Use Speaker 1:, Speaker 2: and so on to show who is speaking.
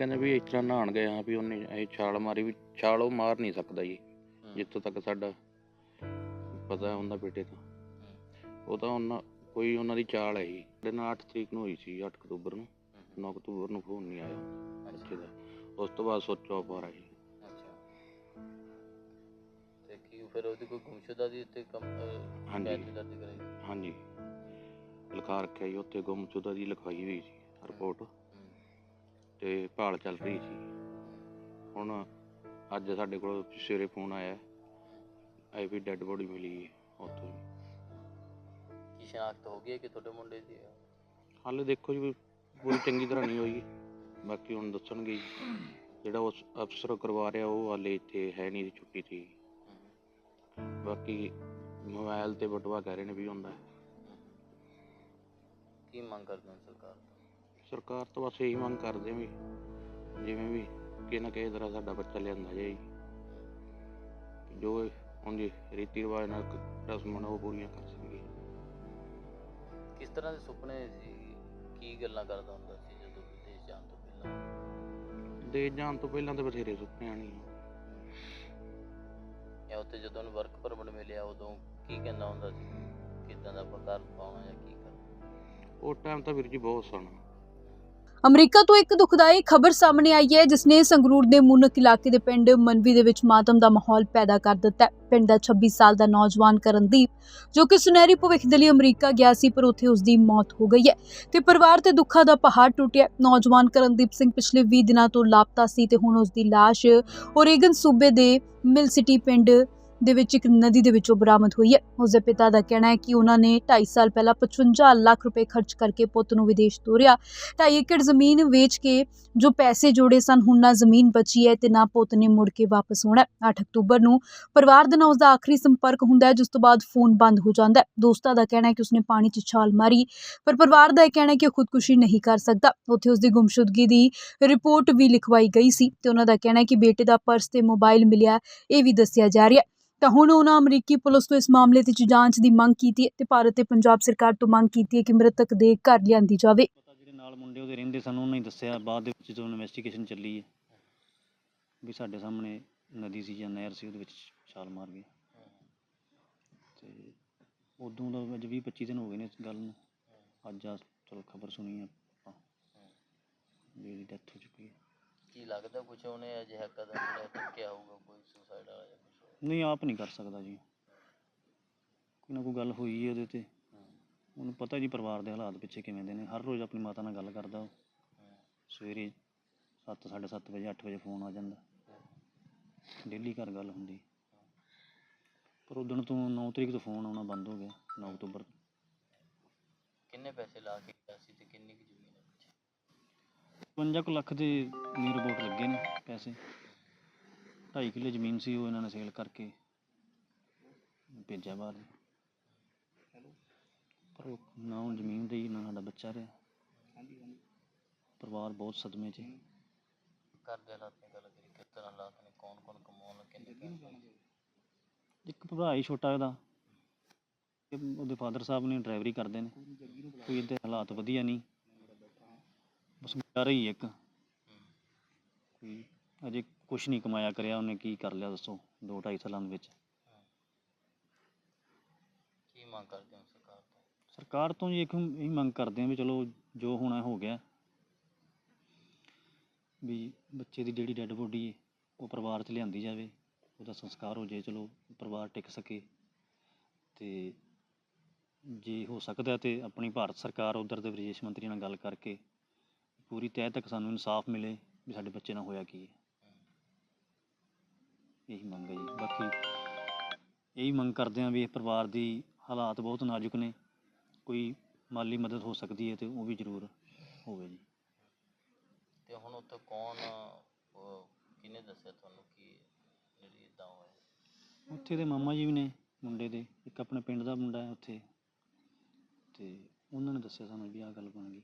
Speaker 1: ਕਹਿੰਦੇ ਵੀ ਇਸ ਤਰ੍ਹਾਂ ਨਹਾਣ ਗਏ ਹਾਂ ਵੀ ਉਹਨੇ ਇਹ ਛਾਲ ਮਾਰੀ ਵੀ ਛਾਲ ਉਹ ਮਾਰ ਨਹੀਂ ਸਕਦਾ ਜੀ ਜਿੱਥੋਂ ਤੱਕ ਸਾਡਾ ਪਤਾ ਹੁੰਦਾ ਬੇਟੇ ਦਾ ਉਹ ਤਾਂ ਉਹਨਾਂ ਕੋਈ ਉਹਨਾਂ ਦੀ ਚਾਲ ਹੈ ਜੀ। ਸਾਡੇ ਨਾਲ 8 ਤਰੀਕ ਨੂੰ ਹੋਈ ਸੀ 8 ਅਕਤੂਬਰ ਨੂੰ। 9 ਅਕਤੂਬਰ ਨੂੰ ਫੋਨ ਨਹੀਂ ਆਇਆ। ਬੱਚੇ ਦਾ। ਉਸ ਤੋਂ ਬਾਅਦ ਸੋਚੋ ਆਪ ਆ ਜੀ
Speaker 2: ਅੱਛਾ। ਤੇ ਕੀ ਫਿਰ ਉਹਦੀ ਕੋਈ ਗੁੰਮਸ਼ੁਦਾ ਦੀ ਉੱਤੇ ਕੰਮ
Speaker 1: ਹਾਂਜੀ।
Speaker 2: ਸ਼ਿਕਾਇਤ ਦਰਜ ਕਰਾਈ?
Speaker 1: ਹਾਂਜੀ। ਲਿਖਾ ਰੱਖਿਆ ਜੀ ਉੱਥੇ ਗੁੰਮਸ਼ੁਦਾ ਦੀ ਲਿਖਾਈ ਹੋਈ ਸੀ ਰਿਪੋਰਟ। ਤੇ ਭਾਲ ਚੱਲ ਰਹੀ ਸੀ ਹੁਣ ਅੱਜ ਸਾਡੇ ਕੋਲ ਸਵੇਰੇ ਫੋਨ ਆਇਆ ਆਈ ਵੀ ਡੈੱਡ ਬੋਡੀ ਮਿਲੀ ਹੈ ਉੱਥੋਂ ਜੀ
Speaker 2: ਕੀ ਸ਼ਨਾਖਤ ਹੋ ਗਈ ਹੈ ਕਿ ਤੁਹਾਡੇ ਮੁੰਡੇ ਦੀ ਹੈ?
Speaker 1: ਹਾਲੇ ਦੇਖੋ ਜੀ ਵੀ ਪੂਰੀ ਚੰਗੀ ਤਰ੍ਹਾਂ ਨਹੀਂ ਹੋਈ ਬਾਕੀ ਹੁਣ ਦੱਸਣਗੇ। ਜਿਹੜਾ ਉਸ ਅਫਸਰ ਕਰਵਾ ਰਿਹਾ ਉਹ ਹਾਲੇ ਇੱਥੇ ਹੈ ਨਹੀਂ ਛੁੱਟੀ ਤੇ ਬਾਕੀ ਮੋਬਾਈਲ ਤੇ ਬਟਵਾ ਕਹਿ ਰਹੇ ਨੇ ਵੀ ਹੁੰਦਾ ਹੈ।
Speaker 2: ਕੀ ਮੰਗ ਕਰਦੇ ਹੋ ਸਰਕਾਰ ਤੋਂ
Speaker 1: ਸਰਕਾਰ ਤੋਂ ਬਸ ਇਹੀ ਮੰਗ ਕਰਦੇ ਵੀ ਜਿਵੇਂ ਵੀ ਕਿਸੇ ਨਾ ਕਿਸੇ ਤਰ੍ਹਾਂ ਸਾਡਾ ਬੱਚਾ ਲਿਆਂਦਾ ਜਾਏ ਜੀ। ਜੋ ਉਹਦੀ ਰੀਤੀ ਰਿਵਾਜ ਨਾਲ ਰਸਮਾਂ ਨੇ ਉਹ ਪੂਰੀਆਂ ਕਰ ਸਕੀਏ।
Speaker 2: ਕਿਸ ਤਰ੍ਹਾਂ ਦੇ ਸੁਪਨੇ ਸੀ? ਕੀ ਗੱਲਾਂ ਕਰਦਾ ਹੁੰਦਾ ਸੀ ਜਦੋਂ ਵਿਦੇਸ਼ ਜਾਣ ਤੋਂ ਪਹਿਲਾਂ?
Speaker 1: ਦੇਸ਼ ਜਾਣ ਤੋਂ ਪਹਿਲਾਂ ਤਾਂ ਬਥੇਰੇ ਸੁਪਨੇ ਆਣੀ
Speaker 2: ਜਾਂ ਉੱਥੇ ਜਦੋਂ ਉਹਨੂੰ ਵਰਕ ਪਰਮਿਟ ਮਿਲਿਆ ਉਦੋਂ ਕੀ ਕਹਿੰਦਾ ਹੁੰਦਾ ਸੀ? ਕਿਦਾਂ ਦਾ ਆਪਾਂ ਘਰ ਪਾਉਣਾ ਜਾਂ ਕੀ ਕਰਨਾ?
Speaker 1: ਉਹ ਟਾਈਮ ਤਾਂ ਵੀਰ ਜੀ ਬਹੁਤ ਸਨ
Speaker 3: ਅਮਰੀਕਾ ਤੋਂ ਇੱਕ ਦੁਖਦਾਈ ਖਬਰ ਸਾਹਮਣੇ ਆਈ ਹੈ ਜਿਸ ਨੇ ਸੰਗਰੂਰ ਦੇ ਮੂਨਕ ਇਲਾਕੇ ਦੇ ਪਿੰਡ ਮਨਵੀ ਦੇ ਵਿੱਚ ਮਾਤਮ ਦਾ ਮਾਹੌਲ ਪੈਦਾ ਕਰ ਦਿੱਤਾ ਹੈ। ਪਿੰਡ ਦਾ 26 ਸਾਲ ਦਾ ਨੌਜਵਾਨ ਕਰਨਦੀਪ, ਜੋ ਕਿ ਸੁਨਹਿਰੀ ਭਵਿੱਖ ਦੇ ਲਈ ਅਮਰੀਕਾ ਗਿਆ ਸੀ, ਪਰ ਉੱਥੇ ਉਸ ਦੀ ਮੌਤ ਹੋ ਗਈ ਹੈ ਤੇ ਪਰਿਵਾਰ ਤੇ ਦੁੱਖਾਂ ਦਾ ਪਹਾੜ ਟੁੱਟਿਆ ਨੌਜਵਾਨ ਕਰਨਦੀਪ ਸਿੰਘ ਪਿਛਲੇ 20 ਦਿਨਾਂ ਤੋਂ ਲਾਪਤਾ ਸੀ ਤੇ ਹੁਣ ਉਸ ਦੀ ਲਾਸ਼ ਓਰੇਗਨ ਸੂਬੇ ਦੇ ਮਿਲ ਸਿਟੀ ਪਿੰਡ ਦੇ ਵਿੱਚ ਇੱਕ ਨਦੀ ਦੇ ਵਿੱਚੋਂ ਬਰਾਮਦ ਹੋਈ ਹੈ। ਉਸ ਦੇ ਪਿਤਾ ਦਾ ਕਹਿਣਾ ਹੈ ਕਿ ਉਹਨਾਂ ਨੇ 2.5 ਸਾਲ ਪਹਿਲਾਂ 55 ਲੱਖ ਰੁਪਏ ਖਰਚ ਕਰਕੇ ਪੁੱਤ ਨੂੰ ਵਿਦੇਸ਼ ਤੋਰਿਆ। ਢਾਈ ਏਕੜ ਜ਼ਮੀਨ ਵੇਚ ਕੇ ਜੋ ਪੈਸੇ ਜੋੜੇ ਸਨ, ਹੁਣ ਨਾ ਜ਼ਮੀਨ ਬਚੀ ਹੈ ਤੇ ਨਾ ਪੁੱਤ ਨੇ ਮੁੜ ਕੇ ਵਾਪਸ ਆਉਣਾ ਹੈ। 8 ਅਕਤੂਬਰ ਨੂੰ ਪਰਿਵਾਰ ਦੇ ਨਾਲ ਉਸਦਾ ਆਖਰੀ ਸੰਪਰਕ ਹੁੰਦਾ ਹੈ, ਜਿਸ ਤੋਂ ਬਾਅਦ ਫੋਨ ਬੰਦ ਹੋ ਜਾਂਦਾ ਹੈ। ਦੋਸਤਾਂ ਦਾ ਕਹਿਣਾ ਹੈ ਕਿ ਉਸਨੇ ਪਾਣੀ 'ਚ ਛਾਲ ਮਾਰੀ, ਪਰ ਪਰਿਵਾਰ ਦਾ ਇਹ ਕਹਿਣਾ ਹੈ ਕਿ ਉਹ ਖੁਦਕੁਸ਼ੀ ਨਹੀਂ ਕਰ ਸਕਦਾ। ਉੱਥੇ ਉਸਦੀ ਗੁੰਮਸ਼ੁਦਗੀ ਦੀ ਰਿਪੋਰਟ ਵੀ ਲਿਖਵਾਈ ਗਈ ਸੀ ਤੇ ਉਹਨਾਂ ਦਾ ਕਹਿਣਾ ਹੈ ਕਿ ਬੇਟੇ ਦਾ ਪਰਸ ਤੇ ਮੋਬਾਈਲ ਮਿਲਿਆ, ਇਹ ਵੀ ਦੱਸਿਆ ਜਾ ਰਿਹਾ ਹੈ। ਤਾਂ ਹੁਣ ਉਹਨਾਂ ਅਮਰੀਕੀ ਪੁਲਿਸ ਤੋਂ ਇਸ ਮਾਮਲੇ ਤੇ ਜਾਂਚ ਦੀ ਮੰਗ ਕੀਤੀ ਹੈ ਤੇ ਭਾਰਤ ਤੇ ਪੰਜਾਬ ਸਰਕਾਰ ਤੋਂ ਮੰਗ ਕੀਤੀ ਹੈ ਕਿ ਮ੍ਰਿਤਕ ਦੇ ਘਰ ਲਿਆਂਦੀ ਜਾਵੇ।
Speaker 4: ਪਤਾ ਜਿਹੜੇ ਨਾਲ ਮੁੰਡੇ ਉਹਦੇ ਰਹਿੰਦੇ ਸਨ ਉਹਨਾਂ ਨੇ ਦੱਸਿਆ ਬਾਅਦ ਦੇ ਵਿੱਚ ਜਦੋਂ ਇਨਵੈਸਟੀਗੇਸ਼ਨ ਚੱਲੀ ਹੈ ਵੀ ਸਾਡੇ ਸਾਹਮਣੇ ਨਦੀ ਸੀ ਜਾਂ ਨਹਿਰ ਸੀ ਉਹਦੇ ਵਿੱਚ ਛਾਲ ਮਾਰ ਗਏ। ਤੇ ਉਦੋਂ ਦਾ ਅੱਜ 20 25 ਦਿਨ ਹੋ ਗਏ ਨੇ ਇਸ ਗੱਲ ਨੂੰ। ਅੱਜ ਆ ਚਲੋ ਖਬਰ ਸੁਣੀ ਆਪਾਂ ਵੀ ਇਹਦੀ ਡੈਥ ਹੋ ਚੁੱਕੀ ਹੈ।
Speaker 2: ਕੀ ਲੱਗਦਾ ਕੁਝ ਉਹਨੇ ਅਜਿਹਾ ਕਦਮ ਜਿਹੜਾ ਚੁੱਕਿਆ ਹੋਊਗਾ ਕੋਈ ਸੁਸਾਈਡ ਵਾਲਾ ਜਾਂ ਕੁਝ ਹੋਰ
Speaker 4: ਨਹੀਂ ਆਪ ਨਹੀਂ ਕਰ ਸਕਦਾ ਜੀ। ਕੋਈ ਨਾ ਕੋਈ ਗੱਲ ਹੋਈ ਹੈ ਉਹਦੇ ਤੇ। ਉਹਨੂੰ ਪਤਾ ਜੀ ਪਰਿਵਾਰ ਦੇ ਹਾਲਾਤ ਪਿੱਛੇ ਕਿਵੇਂ ਦੇ ਨੇ। ਹਰ ਰੋਜ਼ ਆਪਣੀ ਮਾਤਾ ਨਾਲ ਗੱਲ ਕਰਦਾ ਉਹ। ਸਵੇਰੇ 7 7:30 ਵਜੇ 8 ਵਜੇ ਫੋਨ ਆ ਜਾਂਦਾ। ਡੇਲੀ ਘਰ ਗੱਲ ਹੁੰਦੀ। ਪਰ ਉਦੋਂ ਤੋਂ 9 ਤਰੀਕ ਤੋਂ ਫੋਨ ਆਉਣਾ ਬੰਦ ਹੋ ਗਿਆ 9 ਅਕਤੂਬਰ ਤੋਂ।
Speaker 2: ਕਿੰਨੇ ਪੈਸੇ ਲਾ ਕੇ ਗਿਆ ਸੀ ਤੇ ਕਿੰਨੀ ਕੁ ਜ਼ਮੀਨ ਹੈ ਪਿੱਛੇ?
Speaker 4: 52 ਕੁ ਲੱਖ ਦੇ ਨੀਅਰ ਅਬਾਊਟ ਲੱਗੇ ਨੇ ਪੈਸੇ। 2.5 ਕਿੱਲੇ ਜ਼ਮੀਨ ਸੀ ਉਹ ਇਹਨਾਂ ਨੇ ਸੇਲ ਕਰਕੇ ਭੇਜਿਆ ਬਾਹਰ। ਪਰ ਉਹ ਨਾ ਹੁਣ ਜ਼ਮੀਨ ਦੇ ਨਾ ਸਾਡਾ ਬੱਚਾ ਰਿਹਾ। ਪਰਿਵਾਰ ਬਹੁਤ ਸਦਮੇ 'ਚ ਹੈ।
Speaker 2: ਘਰ ਦੇ ਹਾਲਾਤ ਦੀ ਗੱਲ ਕਰੀ ਕਿਸ ਤਰ੍ਹਾਂ ਹਾਲਾਤ ਨੇ ਕੌਣ ਕੌਣ ਕਮਾਉਣ ਕਿੰਨੇ ਪੈਸੇ
Speaker 4: ਇੱਕ ਭਰਾ ਹੀ ਛੋਟਾ ਉਹਦਾ। ਤੇ ਉਹਦੇ ਫਾਦਰ ਸਾਹਿਬ ਨੇ ਡਰਾਈਵਰੀ ਕਰਦੇ ਨੇ। ਕੋਈ ਇਹਦੇ ਹਾਲਾਤ ਵਧੀਆ ਨਹੀਂ। ਬਸ ਮੁੰਡਾ ਰਹੀ ਇੱਕ। ਕੋਈ ਅਜੇ ਕੁਛ ਨਹੀਂ ਕਮਾਇਆ ਕਰਿਆ ਉਹਨੇ ਕੀ ਕਰ ਲਿਆ ਦੱਸੋ ਦੋ ਢਾਈ ਸਾਲਾਂ ਦੇ ਵਿੱਚ।
Speaker 2: ਕੀ ਮੰਗ ਕਰਦੇ ਹੋ ਸਰਕਾਰ ਤੋਂ?
Speaker 4: ਸਰਕਾਰ ਤੋਂ ਜੀ ਇੱਕ ਇਹ ਮੰਗ ਕਰਦੇ ਹਾਂ ਵੀ ਚਲੋ ਜੋ ਹੋਣਾ ਹੋ ਗਿਆ। ਵੀ ਬੱਚੇ ਦੀ ਜਿਹੜੀ ਡੈੱਡ ਬੋਡੀ ਹੈ ਉਹ ਪਰਿਵਾਰ 'ਚ ਲਿਆਂਦੀ ਜਾਵੇ ਉਹਦਾ ਸੰਸਕਾਰ ਹੋ ਜਾਏ ਚਲੋ ਪਰਿਵਾਰ ਟਿਕ ਸਕੇ। ਤੇ ਜੇ ਹੋ ਸਕਦਾ ਤੇ ਆਪਣੀ ਭਾਰਤ ਸਰਕਾਰ ਉਧਰ ਦੇ ਵਿਦੇਸ਼ ਮੰਤਰੀ ਨਾਲ ਗੱਲ ਕਰਕੇ ਪੂਰੀ ਤਹਿ ਤੱਕ ਸਾਨੂੰ ਇਨਸਾਫ ਮਿਲੇ ਵੀ ਸਾਡੇ ਬੱਚੇ ਨਾਲ ਹੋਇਆ ਕੀ ਹੈ ਇਹੀ ਮੰਗ ਹੈ ਜੀ। ਬਾਕੀ ਇਹੀ ਮੰਗ ਕਰਦੇ ਹਾਂ ਵੀ ਇਹ ਪਰਿਵਾਰ ਦੀ ਹਾਲਾਤ ਬਹੁਤ ਨਾਜ਼ੁਕ ਨੇ। ਕੋਈ ਮਾਲੀ ਮਦਦ ਹੋ ਸਕਦੀ ਹੈ ਤੇ ਉਹ ਵੀ ਜ਼ਰੂਰ ਹੋਵੇ ਜੀ।
Speaker 2: ਤੇ ਹੁਣ ਉੱਥੇ ਕੌਣ ਕਿਹਨੇ ਦੱਸਿਆ ਤੁਹਾਨੂੰ ਕਿ ਜਿਹੜੀ ਇਦਾਂ ਹੋਇਆ?
Speaker 4: ਉੱਥੇ ਦੇ ਮਾਮਾ ਜੀ ਵੀ ਨੇ ਮੁੰਡੇ ਦੇ। ਇੱਕ ਆਪਣੇ ਪਿੰਡ ਦਾ ਮੁੰਡਾ ਹੈ ਉੱਥੇ। ਤੇ ਉਹਨਾਂ ਨੇ ਦੱਸਿਆ ਸਾਨੂੰ ਵੀ ਆਹ ਗੱਲ ਬਣ ਗਈ।